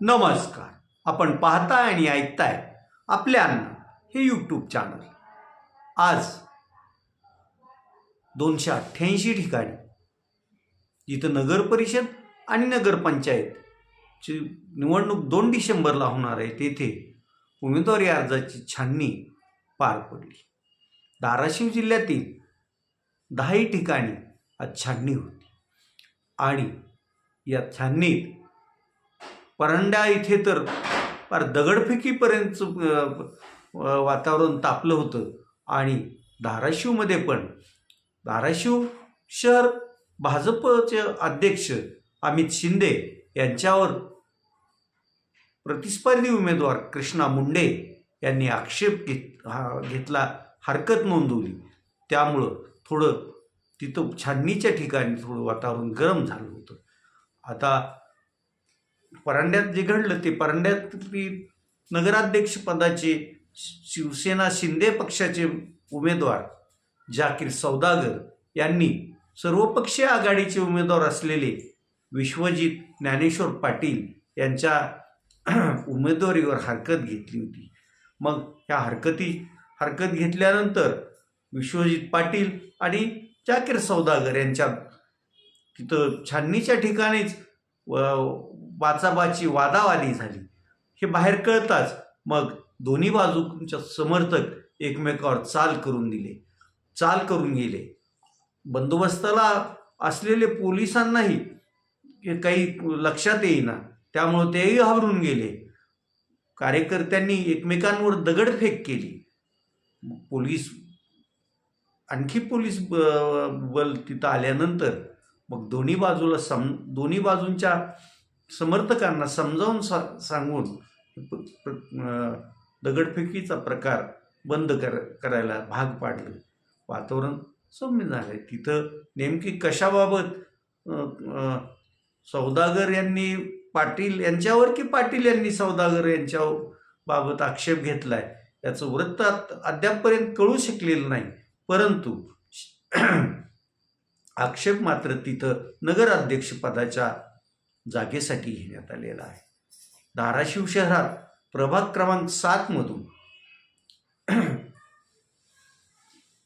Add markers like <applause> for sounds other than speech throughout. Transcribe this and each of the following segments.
नमस्कार. आपण पाहताय आणि ऐकताय आपल्या हे यूट्यूब चॅनल आज दोनशे अठ्ठ्याऐंशी ठिकाणी जिथं नगरपरिषद आणि नगरपंचायतची निवडणूक दोन डिसेंबरला होणार आहे तेथे उमेदवारी अर्जाची छाननी पार पडली. धाराशिव जिल्ह्यातील दहाही ठिकाणी आज छाननी होती. आणि या छाननीत परंड्या इथे तर फार दगडफेकीपर्यंत वातावरण तापलं होतं. आणि धाराशिवमध्ये पण. धाराशिव शहर भाजपचे अध्यक्ष अमित शिंदे यांच्यावर प्रतिस्पर्धी उमेदवार कृष्णा मुंडे यांनी आक्षेप घेत हा घेतला हरकत नोंदवली. त्यामुळं थोडं तिथं छाननीच्या ठिकाणी थोडं वातावरण गरम झालं होतं. आता परांड्यात जे घडलं ते परांड्यातली नगराध्यक्षपदाचे शिवसेना शिंदे पक्षाचे उमेदवार जाकीर सौदागर यांनी सर्वपक्षीय आघाडीचे उमेदवार असलेले विश्वजित ज्ञानेश्वर पाटील यांच्या <clears throat> उमेदवारीवर हरकत घेतली होती. मग ह्या हरकती हरकत घेतल्यानंतर विश्वजित पाटील आणि जाकीर सौदागर यांच्या तिथं छाननीच्या ठिकाणीच बाचाबाची वादावादी झाली. हे बाहेर कळताच मग दोन्ही बाजूच्या समर्थक एकमेकावर चाल करून दिले. चाल करून गेले. बंदोबस्ताला असलेले पोलिसांनाही काही लक्षात येईना. त्यामुळं तेही घाबरून गेले. कार्यकर्त्यांनी एकमेकांवर दगडफेक केली. पोलीस आणखी पोलीस ब बल तिथं आल्यानंतर मग दोन्ही बाजूला सम दोन्ही बाजूंच्या समर्थकांना समजावून सा सांगून दगडफेकीचा प्रकार बंद कर करायला भाग पाडलं. वातावरण सौम्य झालं आहे तिथं नेमकी कशाबाबत सौदागर यांनी पाटील यांच्यावर की पाटील यांनी सौदागर यांच्या बाबत आक्षेप घेतला आहे याचं वृत्त अद्यापपर्यंत कळू शकलेलं नाही. परंतु <clears throat> आक्षेप मात्र तिथं नगराध्यक्षपदाच्या जागेसाठी घेण्यात आलेला आहे. धाराशिव शहरात प्रभाग क्रमांक सातमधून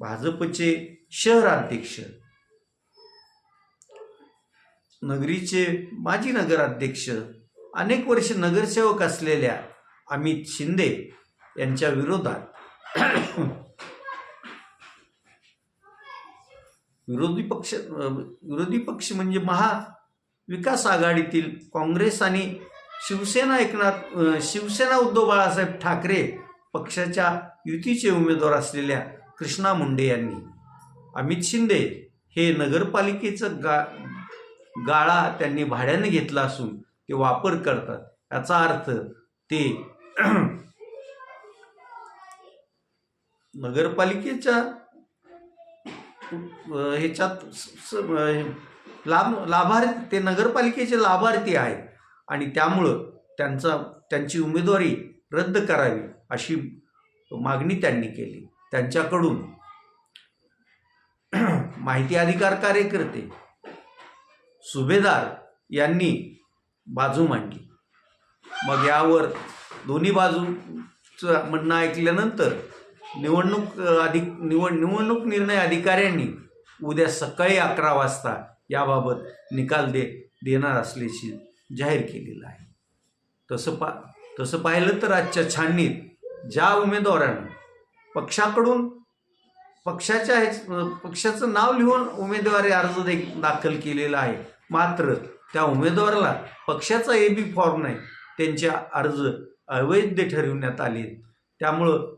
भाजपचे शहराध्यक्ष नगरीचे माजी नगराध्यक्ष अनेक वर्ष नगरसेवक असलेल्या अमित शिंदे यांच्या विरोधात विरोधी पक्ष विरोधी पक्ष म्हणजे महा विकास आघाडीतील काँग्रेस आणि शिवसेना एकनाथ शिवसेना उद्धव बाळासाहेब ठाकरे पक्षाच्या युतीचे उमेदवार असलेल्या कृष्णा मुंडे यांनी. अमित शिंदे हे नगरपालिकेचं गा गाळा त्यांनी भाड्याने घेतला असून ते वापर करतात. याचा अर्थ ते नगरपालिकेच्या ह्याच्यात लाभ लाभार्थी ते नगरपालिकेचे लाभार्थी आहेत. आणि त्यामुळं त्यांचा त्यांची उमेदवारी रद्द करावी अशी मागणी त्यांनी केली. त्यांच्याकडून माहिती अधिकार कार्यकर्ते सुभेदार यांनी बाजू मांडली. मग यावर दोन्ही बाजूचं म्हणणं ऐकल्यानंतर निवडणूक अधिक निवड निवडणूक निर्णय अधिकाऱ्यांनी उद्या सकाळी अकरा वाजता याबाबत निकाल दे देणार असल्याची जाहीर केलेलं आहे. तसं पा तसं पाहिलं तर आजच्या छाननीत ज्या उमेदवारानं पक्षाकडून पक्षाच्या हे पक्षाचं नाव लिहून उमेदवारी अर्ज दे दाखल केलेला आहे. मात्र त्या उमेदवाराला पक्षाचा ए बी फॉर्म नाही त्यांचे अर्ज अवैध ठरविण्यात आले. त्यामुळं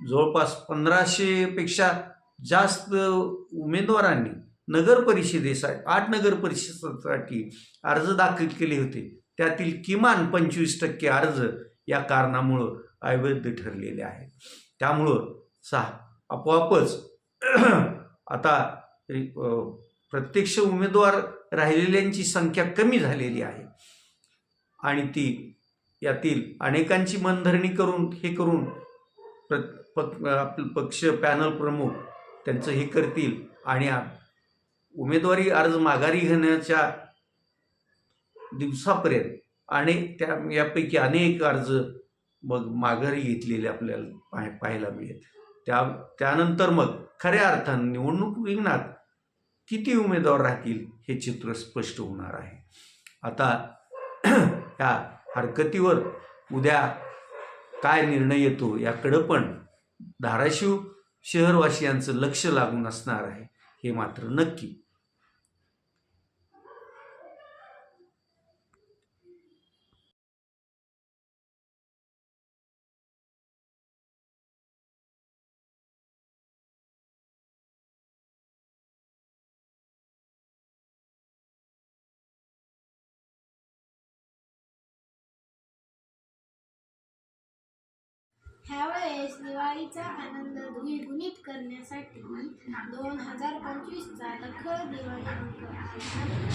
जवळपास पंधराशेपेक्षा जास्त उमेदवारांनी नगर परिषदेसाठी आठ नगर परिषदेसाठी अर्ज दाखल केले होते. त्यातील किमान पंचवीस टक्के अर्ज या कारणामुळं अवैध ठरलेले आहेत. त्यामुळं सहा आपोआपच <clears throat> आता प्रत्यक्ष उमेदवार राहिलेल्यांची संख्या कमी झालेली आहे. आणि ती यातील अनेकांची मनधरणी करून हे करून प्र पक्ष पॅनल प्रमुख त्यांचं हे करतील आणि उमेदवारी अर्ज माघारी घेण्याच्या दिवसापर्यंत आणि त्या यापैकी अनेक अर्ज मग माघारी घेतलेले आपल्याला पाह पाहायला मिळेल. त्या त्यानंतर मग खऱ्या अर्थानं निवडणूक रिंगणात किती उमेदवार राहतील हे चित्र स्पष्ट होणार आहे. आता <clears throat> ह्या हरकतीवर उद्या काय निर्णय येतो याकडं पण धाराशिव शहरवासियांचं लक्ष लागून असणार आहे हे मात्र नक्की. ह्यावेळेस दिवाळीचा आनंद द्विगुणित करण्यासाठी दोन हजार पंचवीसचा नखर दिवाळी अंक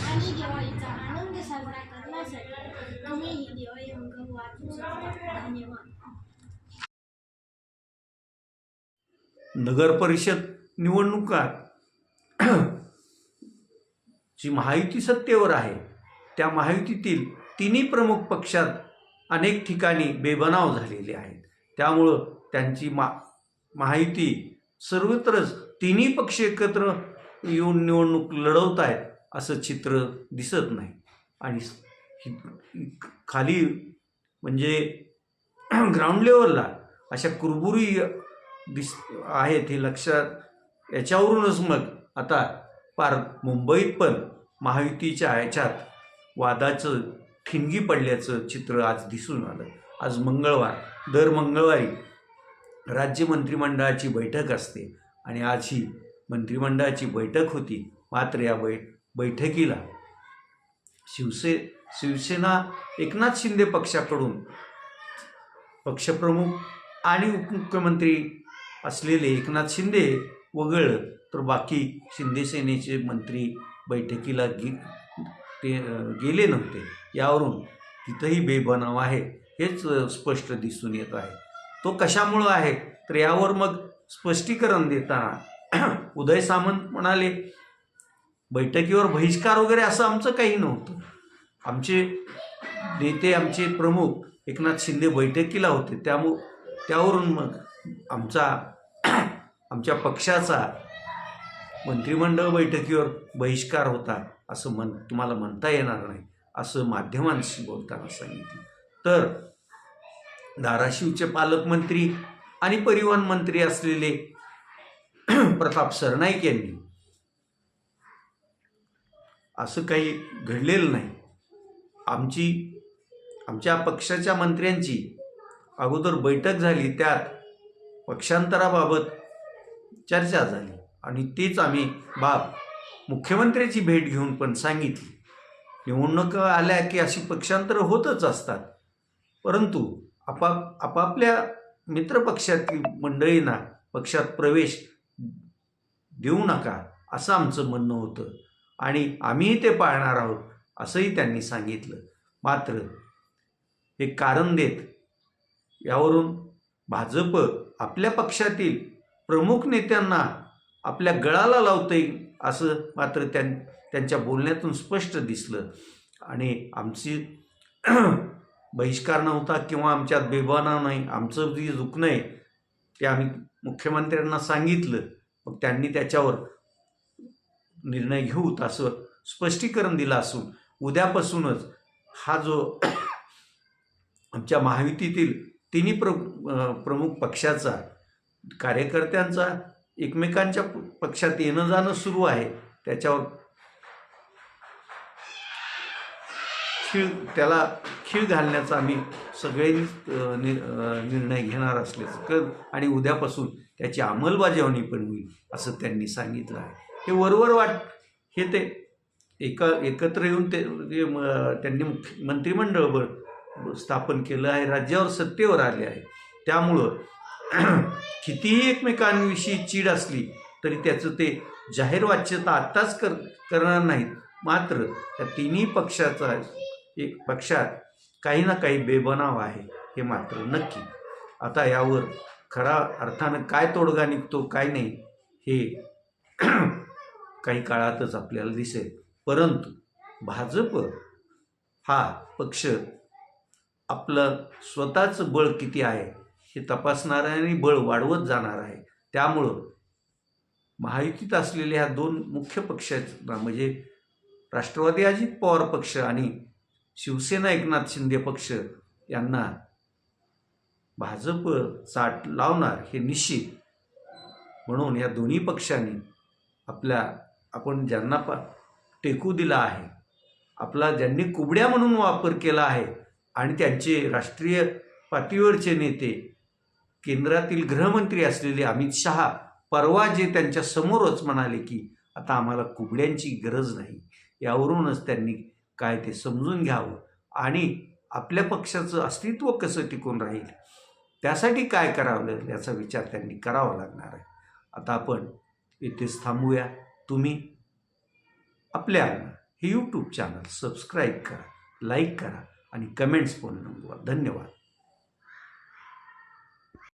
आणि दिवाळीचा आनंद साजरा करण्यासाठी तुम्ही ही दिवाळी अंक वाचू शकता. धन्यवाद. नगर परिषद निवडणुकात <clears throat> जी महायुती सत्तेवर आहे त्या महायुतीतील तिन्ही प्रमुख पक्षात अनेक ठिकाणी बेबनाव झालेले आहेत. त्यामुळं त्यांची मा माहिती सर्वत्रच तिन्ही पक्ष एकत्र येऊन निवडणूक लढवत आहेत असं चित्र दिसत नाही. आणि खाली म्हणजे <clears throat> ग्राउंड लेवलला अशा कुरबुरी दिस आहेत हे लक्षात याच्यावरूनच मग आता पार मुंबईत पण महायुतीच्या ह्याच्यात वादाचं ठिणगी पडल्याचं चित्र आज दिसून आलं. आज मंगळवार दर मंगळवारी राज्य मंत्रिमंडळाची बैठक असते आणि आज ही मंत्रिमंडळाची बैठक होती. मात्र या बै बैठकीला शिवसे शिवसेना एकनाथ शिंदे पक्षाकडून पक्षप्रमुख आणि उपमुख्यमंत्री असलेले एकनाथ शिंदे वगळलं तर बाकी शिंदे सेनेचे मंत्री बैठकीला गे ते गेले नव्हते. यावरून तिथंही बेबनाव आहे. हेच स्पष्ट दिसून येत आहे. तो कशामुळं आहे? तर यावर मग स्पष्टीकरण देताना <clears throat> उदय सामंत म्हणाले बैठकीवर बहिष्कार वगैरे असं आमचं काही नव्हतं. आमचे नेते आमचे प्रमुख एकनाथ शिंदे बैठकीला होते. त्यामु त्यावरून मग आमचा <clears throat> आमच्या पक्षाचा मंत्रिमंडळ बैठकीवर बहिष्कार होता असं म्हण तुम्हाला म्हणता येणार नाही असं माध्यमांशी बोलताना सांगितलं. तर धाराशिवचे पालकमंत्री आणि परिवहन मंत्री असलेले <clears throat> प्रताप सरनाईक यांनी असं काही घडलेलं नाही. आमची आमच्या पक्षाच्या मंत्र्यांची अगोदर बैठक झाली त्यात पक्षांतराबाबत चर्चा झाली आणि तीच आम्ही बाब मुख्यमंत्र्याची भेट घेऊन पण सांगितली. निवडणुका आल्या की अशी पक्षांतर होतच असतात. परंतु आपाप आपापल्या मित्रपक्षातील मंडळींना पक्षात प्रवेश देऊ नका असं आमचं म्हणणं होतं. आणि आम्हीही ते पाळणार आहोत असंही त्यांनी सांगितलं. मात्र हे कारण देत यावरून भाजप आपल्या पक्षातील प्रमुख नेत्यांना आपल्या गळाला लावते असं मात्र त्यां त्यांच्या बोलण्यातून स्पष्ट दिसलं. आणि आमची बहिष्कार नव्हता किंवा आमच्यात बेबाना नाही आमचं जे दुखणं आहे ते आम्ही मुख्यमंत्र्यांना सांगितलं. मग त्यांनी त्याच्यावर निर्णय घेऊ असं स्पष्टीकरण दिलं असून उद्यापासूनच हा जो आमच्या महायुतीतील तिन्ही प्र प्रमुख पक्षाचा कार्यकर्त्यांचा एकमेकांच्या प- पक्षात येणं जाणं सुरू आहे त्याच्यावर खीळ त्याला खीळ घालण्याचा आम्ही सगळे नि निर्णय घेणार असल्याचं कर आणि उद्यापासून त्याची अंमलबजावणी पण होईल असं त्यांनी सांगितलं आहे. हे वरवर वाट हे ते एका एकत्र येऊन ते म- त्यांनी मुख्य मंत्रिमंडळ स्थापन केलं आहे राज्यावर सत्तेवर आले आहे. त्यामुळं <clears throat> कितीही एकमेकांविषयी चीड असली तरी त्याचं ते जाहीर वाच्यता आत्ताच कर करणार नाहीत. मात्र त्या तिन्ही पक्षाचा एक पक्षात काही ना काही बेबनाव आहे हे मात्र नक्की. आता यावर खरा अर्थानं काय तोडगा निघतो काय नाही हे <clears throat> काही काळातच आपल्याला दिसेल. परंतु भाजप हा पक्ष आपलं स्वतःचं बळ किती आहे हे तपासणार आहे आणि बळ वाढवत जाणार आहे. त्यामुळं महायुतीत असलेल्या ह्या दोन मुख्य पक्षांना म्हणजे राष्ट्रवादी अजित पवार पक्ष आणि शिवसेना एकनाथ शिंदे पक्ष यांना भाजप चाट लावणार हे निश्चित म्हणून या दोन्ही पक्षांनी आपल्या आपण ज्यांना पा टेकू दिला आहे आपला ज्यांनी कुबड्या म्हणून वापर केला आहे आणि त्यांचे राष्ट्रीय पातळीवरचे नेते केंद्रातील गृहमंत्री असलेले अमित शहा परवा जे त्यांच्या समोरच म्हणाले की आता आम्हाला कुबड्यांची गरज नाही यावरूनच त्यांनी काय ते समजून घ्यावं आणि आपल्या पक्षाचं अस्तित्व कसं टिकून राहील त्यासाठी काय करावं याचा विचार त्यांनी करावा लागणार आहे. आता आपण इथेच थांबूया. तुम्ही आपल्या हे यूट्यूब चॅनल सबस्क्राईब करा लाईक करा आणि कमेंट्स पण नोंदवा. धन्यवाद.